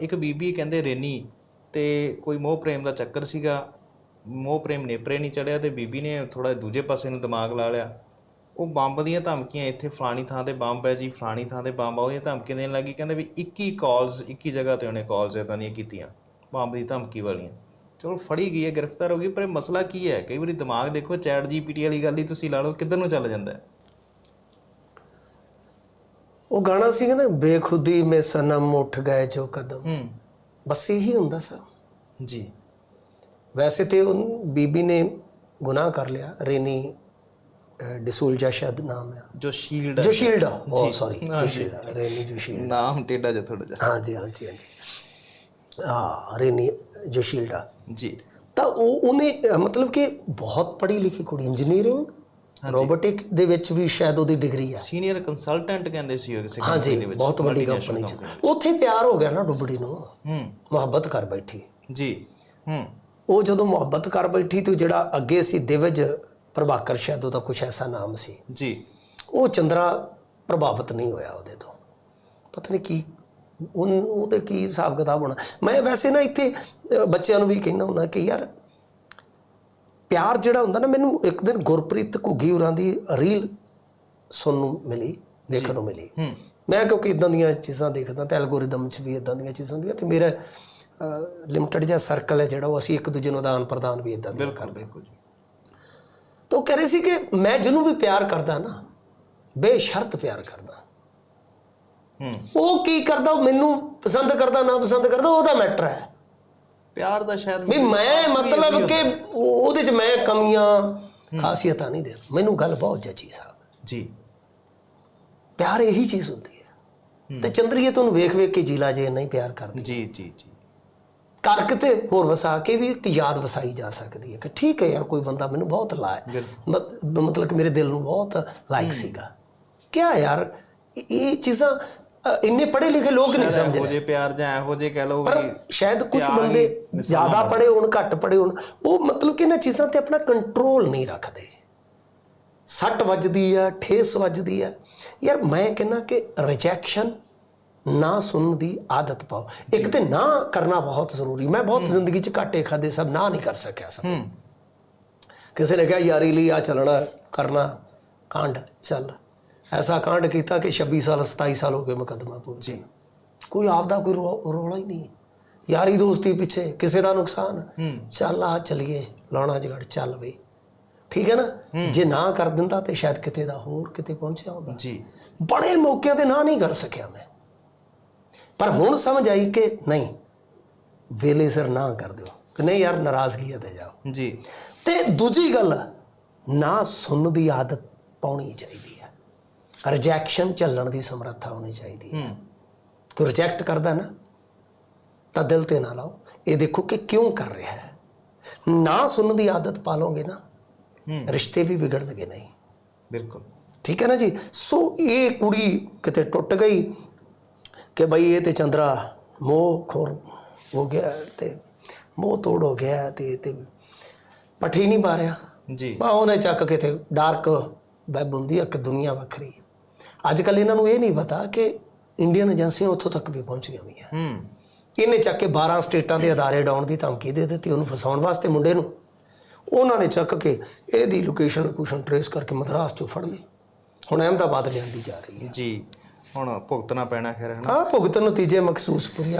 ਇੱਕ ਬੀਬੀ ਕਹਿੰਦੇ ਰੇਨੀ ਤੇ ਕੋਈ ਮੋਹ ਪ੍ਰੇਮ ਦਾ ਚੱਕਰ ਸੀਗਾ। ਮੋਹ ਪ੍ਰੇਮ ਨੇਪਰੇ ਨਹੀਂ ਚੜਿਆ ਤੇ ਬੀਬੀ ਨੇ ਥੋੜਾ ਦੂਜੇ ਪਾਸੇ ਨੂੰ ਦਿਮਾਗ ਲਾ ਲਿਆ। ਉਹ ਬੰਬ ਦੀਆਂ ਧਮਕੀਆਂ ਇੱਥੇ ਫਲਾਣੀ ਥਾਂ ਤੇ ਬੰਬ ਹੈ ਜੀ, ਫਲਾਣੀ ਥਾਂ ਤੇ ਬੰਬ ਆ, ਉਹਦੀਆਂ ਧਮਕੀਆਂ ਦੇਣ ਲੱਗੀ। ਕਹਿੰਦੇ ਵੀ 21 ਕਾਲਸ 21 ਜਗ੍ਹਾ ਤੇ ਉਹਨੇ ਕਾਲਸ ਇਦਾਂ ਦੀਆਂ ਕੀਤੀਆਂ, ਬੰਬ ਦੀ ਧਮਕੀ ਵਾਲੀਆਂ। ਚਲੋ ਫੜੀ ਗਈ ਹੈ, ਗ੍ਰਿਫਤਾਰ ਹੋ ਗਈ, ਪਰ ਇਹ ਮਸਲਾ ਕੀ ਹੈ? ਕਈ ਵਾਰੀ ਦਿਮਾਗ ਦੇਖੋ ਚੈਟ ਜੀਪੀਟੀ ਵਾਲੀ ਗੱਲ ਹੀ ਤੁਸੀਂ ਲਾ ਲਓ, ਕਿੱਧਰ ਨੂੰ ਚੱਲ ਜਾਂਦਾ ਹੈ? ਉਹ ਗਾਣਾ ਸੀਗਾ ਨਾ ਬੇਖੁਦੀ ਮੇ ਸਨਮ ਉੱਠ ਗਏ ਜੋ ਕਦਮ। ਹੂੰ। ਬਸ ਇਹੀ ਹੁੰਦਾ ਸਰ ਜੀ। ਵੈਸੇ ਤੇ ਉਹ ਬੀਬੀ ਨੇ ਗੁਨਾਹ ਕਰ ਲਿਆ ਰੇਨੀ ਡਿਸੂਲਜਾ ਸ਼ਾਇਦ ਨਾਮ ਹੈ ਜੋ ਸ਼ੀਲਡ ਜੋ ਸ਼ੀਲਡ ਉਹ ਸੌਰੀ ਜੋ ਸ਼ੀਲਡ ਰੇਨੀ ਜੋ ਸ਼ੀਲਡ ਨਾਮ ਟੇਡਾ ਜਿਹਾ ਥੋੜਾ ਜਿਹਾ। ਹਾਂਜੀ ਹਾਂਜੀ ਹਾਂਜੀ। ਹਾਂ ਰੇਨੀ ਜੋ ਸ਼ੀਲਡ ਜੀ। ਤਾਂ ਉਹ ਉਹਨੇ ਮਤਲਬ ਕਿ ਬਹੁਤ ਪੜ੍ਹੀ ਲਿਖੀ ਕੁੜੀ ਇੰਜੀਨੀਅਰਿੰਗ ਰੋਬੋਟਿਕ ਦੇ ਵਿੱਚ ਵੀ ਸ਼ਾਇਦ ਉਹਦੀ ਡਿਗਰੀ ਆ। ਸੀਨੀਅਰ ਕੰਸਲਟੈਂਟ ਕਹਿੰਦੇ ਸੀ ਉਹ ਕਿਸੇ ਕੰਪਨੀ ਦੇ ਵਿੱਚ ਬਹੁਤ ਵੱਡੀ ਕੰਪਨੀ ਚ। ਉੱਥੇ ਪਿਆਰ ਹੋ ਗਿਆ ਨਾ ਡੁੱਬੜੀ ਨੂੰ। ਹੂੰ। ਮੁਹੱਬਤ ਕਰ ਬੈਠੀ। ਜੀ ਹੂੰ। ਉਹ ਜਦੋਂ ਮੁਹੱਬਤ ਕਰ ਬੈਠੀ ਤੇ ਜਿਹੜਾ ਅੱਗੇ ਸੀ ਦਿਵਜ ਪ੍ਰਭਾਕਰ ਸ਼ਾਇਦ ਉਹਦਾ ਕੁਝ ਐਸਾ ਨਾਮ ਸੀ। ਜੀ। ਉਹ ਚੰਦਰਾ ਪ੍ਰਭਾਵਿਤ ਨਹੀਂ ਹੋਇਆ ਉਹਦੇ ਤੋਂ। ਪਤਾ ਨਹੀਂ ਕੀ ਉਹ ਉਹਦੇ ਕੀ ਹਿਸਾਬ ਕਿਤਾਬ ਹੋਣਾ। ਮੈਂ ਵੈਸੇ ਨਾ ਇੱਥੇ ਬੱਚਿਆਂ ਨੂੰ ਵੀ ਕਹਿੰਦਾ ਹੁੰਦਾ ਕਿ ਯਾਰ ਪਿਆਰ ਜਿਹੜਾ ਹੁੰਦਾ ਨਾ ਮੈਨੂੰ ਇੱਕ ਦਿਨ ਗੁਰਪ੍ਰੀਤ ਘੁੱਗੀ ਹੋਰਾਂ ਦੀ ਰੀਲ ਸੁਣਨ ਨੂੰ ਮਿਲੀ ਦੇਖਣ ਨੂੰ ਮਿਲੀ। ਹੂੰ। ਮੈਂ ਕਿਉਂਕਿ ਇਦਾਂ ਦੀਆਂ ਚੀਜ਼ਾਂ ਦੇਖਦਾ ਤੇ ਐਲਗੋਰਿਦਮ 'ਚ ਵੀ ਇਦਾਂ ਦੀਆਂ ਚੀਜ਼ਾਂ ਹੁੰਦੀਆਂ ਤੇ ਮੇਰਾ ਲਿਮਟਿਡ ਜਿਹਾ ਸਰਕਲ ਹੈ ਜਿਹੜਾ ਉਹ ਅਸੀਂ ਇੱਕ ਦੂਜੇ ਨੂੰ ਆਦਾਨ ਪ੍ਰਦਾਨ ਵੀ ਇਦਾਂ ਦੇ ਬਿਲਕੁਲ ਜੀ। ਤਾਂ ਕਹਿ ਰਹੇ ਸੀ ਕਿ ਮੈਂ ਜਿਹਨੂੰ ਵੀ ਪਿਆਰ ਕਰਦਾ ਨਾ ਬੇਸ਼ਰਤ ਪਿਆਰ ਕਰਦਾ। ਹੂੰ। ਉਹ ਕੀ ਕਰਦਾ ਉਹ ਮੈਨੂੰ ਪਸੰਦ ਕਰਦਾ ਨਾ ਪਸੰਦ ਕਰਦਾ ਉਹਦਾ ਮੈਟਰ ਹੈ। ਪਿਆਰ ਦਾ ਸ਼ਾਇਦ ਵੀ ਮੈਂ ਮਤਲਬ ਕਿ ਉਹ- ਉਹਦੇ 'ਚ ਮੈਂ ਕਮੀਆਂ ਖਾਸੀਅਤਾਂ ਨਹੀਂ ਦੇ ਮੈਨੂੰ ਗੱਲ ਬਹੁਤ ਜੱਜੀ ਸਾਹਿਬ। ਜੀ। ਪਿਆਰ ਇਹੀ ਚੀਜ਼ ਹੁੰਦੀ ਹੈ। ਤੇ ਚੰਦਰੀਏ ਤੁਹਾਨੂੰ ਵੇਖ ਵੇਖ ਕੇ ਜੀਲਾ ਜੇ ਨਹੀਂ ਪਿਆਰ ਕਰਦੀ। ਜੀ ਜੀ ਜੀ। ਕਰ ਕਿਤੇ ਹੋਰ ਵਸਾ ਕੇ ਵੀ ਇੱਕ ਯਾਦ ਵਸਾਈ ਜਾ ਸਕਦੀ ਹੈ ਕਿ ਠੀਕ ਹੈ ਯਾਰ ਕੋਈ ਬੰਦਾ ਮੈਨੂੰ ਬਹੁਤ ਲਾਇ ਬਿਲਕੁਲ। ਮਤਲਬ ਕਿ ਮੇਰੇ ਦਿਲ ਨੂੰ ਬਹੁਤ ਲਾਇਕ ਸੀਗਾ। ਕਿਆ ਯਾਰ ਇਹ ਚੀਜ਼ਾਂ ਅ, ਇੰਨੇ ਪੜ੍ਹੇ ਲਿਖੇ ਲੋਕ ਨਹੀਂ ਸਮਝਦੇ ਇਹੋ ਜੇ ਪਿਆਰ ਜਾਂ ਇਹੋ ਜੇ ਕਹਿ ਲਓ ਪਰ ਵੀ ਸ਼ਾਇਦ ਕੁਝ ਪਿਆਰ ਬੰਦੇ ਹੀ ਜ਼ਿਆਦਾ ਪੜ੍ਹੇ ਹੋਣ ਘੱਟ ਪੜ੍ਹੇ ਹੋਣ ਉਹ ਮਤਲਬ ਕਿ ਇਹਨਾਂ ਚੀਜ਼ਾਂ ਤੇ ਆਪਣਾ ਕੰਟਰੋਲ ਨਹੀਂ ਰੱਖਦੇ। ਸੱਟ ਵੱਜਦੀ ਆ ਠੇਸ ਵੱਜਦੀ ਆ। ਯਾਰ ਮੈਂ ਕਹਿੰਨਾ ਕਿ ਰਿਜੈਕਸ਼ਨ ਨਾ ਸੁਣਨ ਦੀ ਆਦਤ ਪਾਓ। ਇੱਕ ਤੇ ਨਾ ਕਰਨਾ ਬਹੁਤ ਜ਼ਰੂਰੀ। ਮੈਂ ਬਹੁਤ ਜ਼ਿੰਦਗੀ 'ਚ ਘਾਟੇ ਖਾਦੇ ਸਭ ਨਾ ਨਹੀਂ ਕਰ ਸਕਿਆ ਸਭ। ਹੂੰ। ਕਿਸੇ ਨੇ ਕਿਹਾ ਯਾਰੀ ਲਈ ਆ ਚੱਲਣਾ ਕਰਨਾ ਕਾਂਡ ਚੱਲ। ਐਸਾ ਕਾਂਡ ਕੀਤਾ ਕਿ 26 ਸਾਲ 27 ਸਾਲ ਹੋ ਗਏ ਮੁਕੱਦਮਾ ਪੁੱਛ ਜੀ। ਕੋਈ ਆਪਦਾ ਕੋਈ ਰੌ- ਰੌਲਾ ਹੀ ਨਹੀਂ। ਯਾਰੀ ਦੋਸਤੀ ਪਿੱਛੇ ਕਿਸੇ ਦਾ ਨੁਕਸਾਨ। ਚੱਲ ਆ ਚਲੀਏ ਲਾਉਣਾ ਜਗੜ ਚੱਲ ਬਈ। ਠੀਕ ਹੈ ਨਾ? ਜੇ ਨਾ ਕਰ ਦਿੰਦਾ ਤੇ ਸ਼ਾਇਦ ਕਿਤੇ ਦਾ ਹੋਰ ਕਿਤੇ ਪਹੁੰਚਿਆ ਹੁੰਦਾ ਜੀ। ਬੜੇ ਮੌਕਿਆਂ ਤੇ ਨਾ ਨਹੀਂ ਕਰ ਸਕਿਆ ਮੈਂ। ਪਰ ਹੁਣ ਸਮਝ ਆਈ ਕਿ ਨਹੀਂ ਵੇਲੇ ਸਿਰ ਨਾ ਕਰ ਦਿਓ। ਕਿ ਨਹੀਂ ਯਾਰ ਨਾਰਾਜ਼ਗੀ ਤੇ ਜਾਓ। ਜੀ। ਤੇ ਦੂਜੀ ਗੱਲ ਨਾ ਸੁਣਨ ਦੀ ਆਦਤ ਪਾਉਣੀ ਚਾਹੀਦੀ ਰਿਜੈਕਸ਼ਨ ਚੱਲਣ ਦੀ ਸਮਰੱਥਾ ਹੋਣੀ ਚਾਹੀਦੀ ਹੈ। ਕੋਈ ਰਿਜੈਕਟ ਕਰਦਾ ਨਾ ਤਾਂ ਦਿਲ ਤੇ ਨਾ ਲਾਓ। ਇਹ ਦੇਖੋ ਕਿ ਕਿਉਂ ਕਰ ਰਿਹਾ ਹੈ। ਨਾ ਸੁਣਨ ਦੀ ਆਦਤ ਪਾ ਲਓਗੇ ਨਾ ਰਿਸ਼ਤੇ ਵੀ ਵਿਗੜਨਗੇ ਨਹੀਂ। ਬਿਲਕੁਲ। ਠੀਕ ਹੈ ਨਾ ਜੀ? ਸੋ ਇਹ ਕੁੜੀ ਕਿਤੇ ਟੁੱਟ ਗਈ ਕਿ ਬਈ ਇਹ ਤੇ ਚੰਦਰਾ ਮੋਹ ਖੋਰ ਹੋ ਗਿਆ ਤੇ ਮੋਹ ਤੋੜ ਹੋ ਗਿਆ ਤੇ ਤੇ ਪੱਠੀ ਨਹੀਂ ਮਾਰਿਆ। ਜੀ। ਬਾ ਉਹਨੇ ਚੱਕ ਕੇ ਤੇ ਡਾਰਕ ਵੈਬ ਹੁੰਦੀ ਹੈ ਇੱਕ ਦੁਨੀਆ ਵੱਖਰੀ। ਅੱਜ ਕੱਲ ਇਹਨਾਂ ਨੂੰ ਇਹ ਨਹੀਂ ਪਤਾ ਕਿ ਇੰਡੀਅਨ ਏਜੰਸੀਆਂ ਉੱਥੋਂ ਤੱਕ ਵੀ ਪਹੁੰਚੀਆਂ ਹੋਈਆਂ। ਹੂੰ। ਇਹਨੇ ਚੱਕ ਕੇ 12 ਸਟੇਟਾਂ ਦੇ ਅਦਾਰੇ ਡਾਉਣ ਦੀ ਧਮਕੀ ਦੇ ਦਿੱਤੀ ਉਹਨੂੰ ਫਸਾਉਣ ਵਾਸਤੇ ਮੁੰਡੇ ਨੂੰ। ਉਹਨਾਂ ਨੇ ਚੱਕ ਕੇ ਇਹਦੀ ਲੋਕੇਸ਼ਨ ਲੋਕੇਸ਼ਨ ਟਰੇਸ ਕਰਕੇ ਮਦਰਾਸ ਚੋਂ ਫੜ ਲਈ। ਹੁਣ ਅਹਿਮਦਾਬਾਦ ਲਿਆਂਦੀ ਜਾ ਰਹੀ ਹੈ। ਜੀ ਹੁਣ ਭੁਗਤਣਾ ਪੈਣਾ ਖੈਰ ਹੈ ਨਾ? ਹਾਂ ਭੁਗਤਨ ਨਤੀਜੇ ਮਖਸੂਸ ਪੂਰੀਆਂ